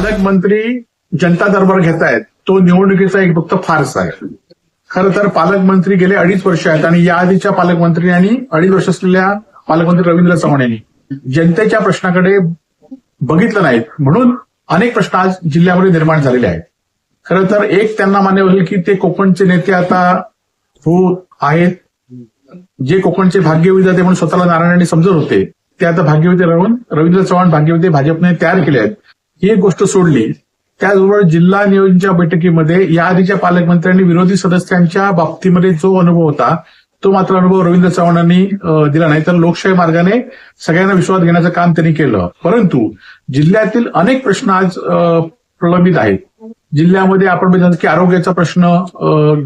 पालकमंत्री जनता दरबार घेत आहेत तो निवडणुकीचा एक फक्त फार्स आहे. खरं तर पालकमंत्री गेले अडीच वर्ष आहेत आणि या आधीच्या पालकमंत्र्यांनी अडीच वर्ष असलेल्या पालकमंत्री रवींद्र चव्हाण यांनी जनतेच्या प्रश्नाकडे बघितलं नाहीत. म्हणून अनेक प्रश्न आज जिल्ह्यामध्ये निर्माण झालेले आहेत. खरं तर एक त्यांना मान्य होईल की ते कोकणचे नेते आता हो आहेत. जे कोकणचे भाग्यविधाते म्हणून स्वतःला नारायणांनी समजत होते. ते आता भाग्यविधे राहून रवींद्र चव्हाण भाग्यविधे भाजपने तयार केले आहेत. ही एक गोष्ट सोडली. त्याचबरोबर जिल्हा नियोजनच्या बैठकीमध्ये या आधीच्या पालकमंत्र्यांनी विरोधी सदस्यांच्या बाबतीमध्ये जो अनुभव होता तो मात्र अनुभव रवींद्र चव्हाणांनी दिला नाही. तर लोकशाही मार्गाने सगळ्यांना विश्वास घेण्याचं काम त्यांनी केलं. परंतु जिल्ह्यातील अनेक प्रश्न आज प्रलंबित आहेत. जिल्ह्यामध्ये आपण बघितलं की आरोग्याचा प्रश्न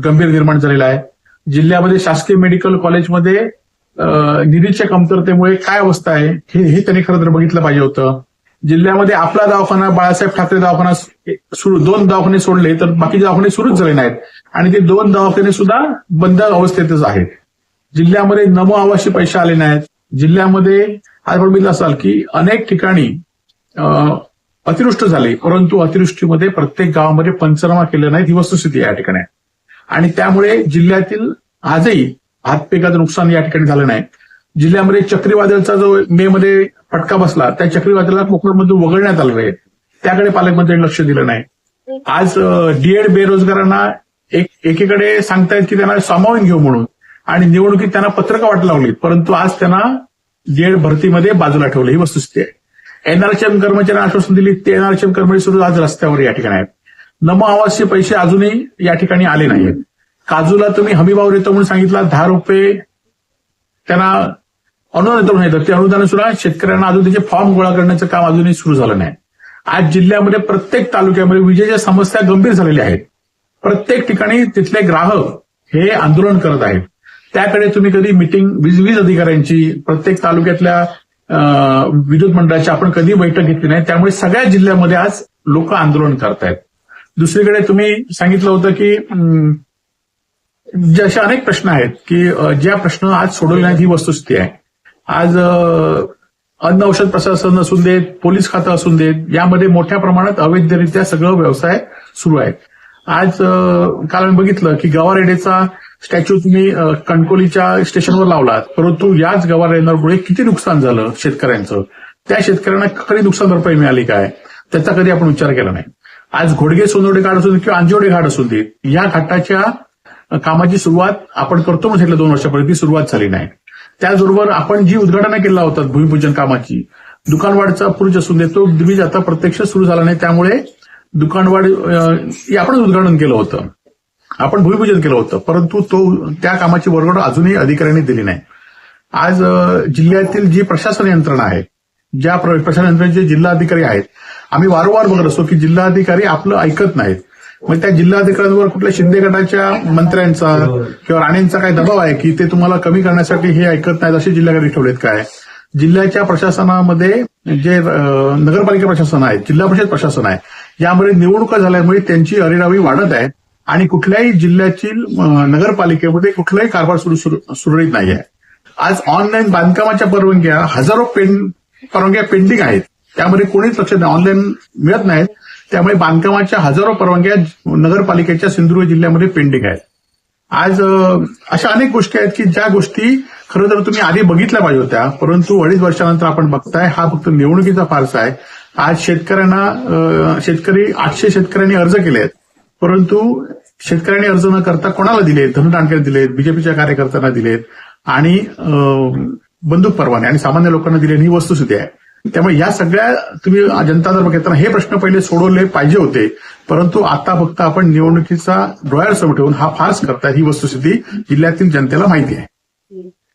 गंभीर निर्माण झालेला आहे. जिल्ह्यामध्ये शासकीय मेडिकल कॉलेजमध्ये निधीच्या कमतरतेमुळे काय अवस्था आहे हे हे त्यांनी खरं तर बघितलं पाहिजे होतं. जिल्ह्यामध्ये आपला दवाखाना बाळासाहेब ठाकरे दवाखाना सुरू दोन दवाखाने सोडले तर बाकीचे दवाखाने सुरूच झाले नाहीत. आणि ते दोन दवाखाने सुद्धा बंद अवस्थेतच आहेत. जिल्ह्यामध्ये नमो आवाशी पैसे आले नाहीत. जिल्ह्यामध्ये आज बघितलं असाल की अनेक ठिकाणी अतिवृष्ट अतिवृष्टी परंतु अतिवृष्टीमध्ये प्रत्येक गावामध्ये पंचनामा केले नाहीत ही वस्तुस्थिती या ठिकाणी आणि त्यामुळे जिल्ह्यातील आजही हातपिकाचं नुकसान या ठिकाणी झालं नाही. जिल्ह्यामध्ये चक्रीवादळचा जो मे मध्ये फटका बसला त्या चक्रीवादळाला कोकणमधून वगळण्यात आलं आहे त्याकडे पालकमंत्र्यांनी लक्ष दिलं नाही. आज डीएड बेरोजगारांना एक एकीकडे सांगतायत की त्यांना सामावून घेऊ म्हणून आणि निवडणुकीत त्यांना पत्रकं वाट लावली परंतु आज त्यांना डीएड भरतीमध्ये बाजूला ठेवलं ही वस्तुस्थिती आहे. एनआरएचएम कर्मचाऱ्यांना आश्वासन दिली ते एनआरएचएम कर्मचारी सुद्धा आज रस्त्यावर या ठिकाणी आहेत. नमो आवासचे पैसे अजूनही या ठिकाणी आले नाहीत काजूला तुम्ही हमीभाव देतो म्हणून सांगितला दहा रुपये त्यांना अनुदान देतो म्हणून ते अनुदान सुद्धा शेतकऱ्यांना अजून त्याचे फॉर्म गोळा करण्याचं काम अजूनही सुरू झालं नाही. आज जिल्ह्यामध्ये प्रत्येक तालुक्यामध्ये विजेच्या समस्या गंभीर झालेल्या आहेत. प्रत्येक ठिकाणी तिथले ग्राहक हे आंदोलन करत आहेत. त्याकडे तुम्ही कधी मिटिंग वीज वीज अधिकाऱ्यांची प्रत्येक तालुक्यातल्या विद्युत मंडळाची आपण कधी बैठक घेतली नाही. त्यामुळे सगळ्या जिल्ह्यामध्ये आज लोक आंदोलन करतायत. दुसरीकडे तुम्ही सांगितलं होतं की अं, जे असे अनेक प्रश्न आहेत की ज्या प्रश्न आज सोडवले नाहीत ही वस्तुस्थिती आहे. आज अन्न औषध प्रशासन असून देत पोलीस खातं असून देत यामध्ये मोठ्या प्रमाणात अवैधरित्या सगळं व्यवसाय सुरू आहे आज काल आम्ही बघितलं की गवारेडेचा स्टॅच्यू तुम्ही कणकोलीच्या स्टेशनवर लावलात. परंतु याच गवारेड्यांमुळे किती नुकसान झालं शेतकऱ्यांचं? त्या शेतकऱ्यांना कधी नुकसान भरपाई मिळाली काय? त्याचा कधी आपण विचार केला नाही. आज घोडगे सोनवडे घाट असून किंवा अंजोडे घाट असून देत या घाटाच्या कामाची सुरुवात आपण करतो म्हणून दोन वर्षापूर्वी ती सुरुवात झाली नाही. त्याचबरोबर आपण जी उद्घाटनं केला होता भूमिपूजन कामाची दुकानवाडचा पुरुष असून दे तो ब्रिज आता प्रत्यक्ष सुरू झाला नाही. त्यामुळे दुकानवाड आपणच उद्घाटन केलं होतं. आपण भूमिपूजन केलं होतं. परंतु तो त्या कामाची वर्गड अजूनही अधिकाऱ्यांनी दिली नाही. आज जिल्ह्यातील जी प्रशासन यंत्रणा आहे ज्या प्रशासन यंत्रणेचे जिल्हाधिकारी आहेत आम्ही वारंवार बघत असतो की जिल्हाधिकारी आपलं ऐकत नाहीत. मग त्या जिल्हाधिकाऱ्यांवर कुठल्या शिंदे गटाच्या मंत्र्यांचा किंवा राणेंचा काय दबाव आहे की ते तुम्हाला कमी करण्यासाठी हे ऐकत नाहीत असे जिल्हाधिकारी ठेवलेत काय? जिल्ह्याच्या प्रशासनामध्ये जे नगरपालिका प्रशासन आहे जिल्हा परिषद प्रशासन आहे यामध्ये निवडणुका झाल्यामुळे त्यांची अरेरावी वाढत आहे आणि कुठल्याही जिल्ह्यातील नगरपालिकेमध्ये कुठलाही कारभार सुरू सुरळीत नाही आहे. आज ऑनलाईन बांधकामाच्या परवानग्या हजारो पेन परवानग्या पेंडिंग आहेत. त्यामध्ये कोणीच लक्ष नाही ऑनलाईन मिळत नाहीत. त्यामुळे बांधकामाच्या हजारो परवानग्या नगरपालिकेच्या सिंधुदुर्ग जिल्ह्यामध्ये पेंडिंग आहेत. आज अशा अनेक गोष्टी आहेत की ज्या गोष्टी खरं तर तुम्ही आधी बघितल्या पाहिजे होत्या परंतु अडीच वर्षानंतर आपण बघताय हा फक्त निवडणुकीचा फारसा आहे. आज शेतकऱ्यांना शेतकरी आठशे शेतकऱ्यांनी अर्ज केले आहेत. परंतु शेतकऱ्यांनी अर्ज न करता कोणाला दिलेत धनुटांकडे दिलेत बीजेपीच्या कार्यकर्त्यांना दिलेत आणि बंदूक परवाने आणि सामान्य लोकांना दिले ही वस्तुस्थिती आहे. त्यामुळे या सगळ्या तुम्ही जनता दरबार घेताना हे प्रश्न पहिले सोडवले पाहिजे होते. परंतु आता फक्त आपण निवडणुकीचा डोळ्यासमोर ठेवून हा फार्स करताय ही वस्तुस्थिती जिल्ह्यातील जनतेला माहिती आहे.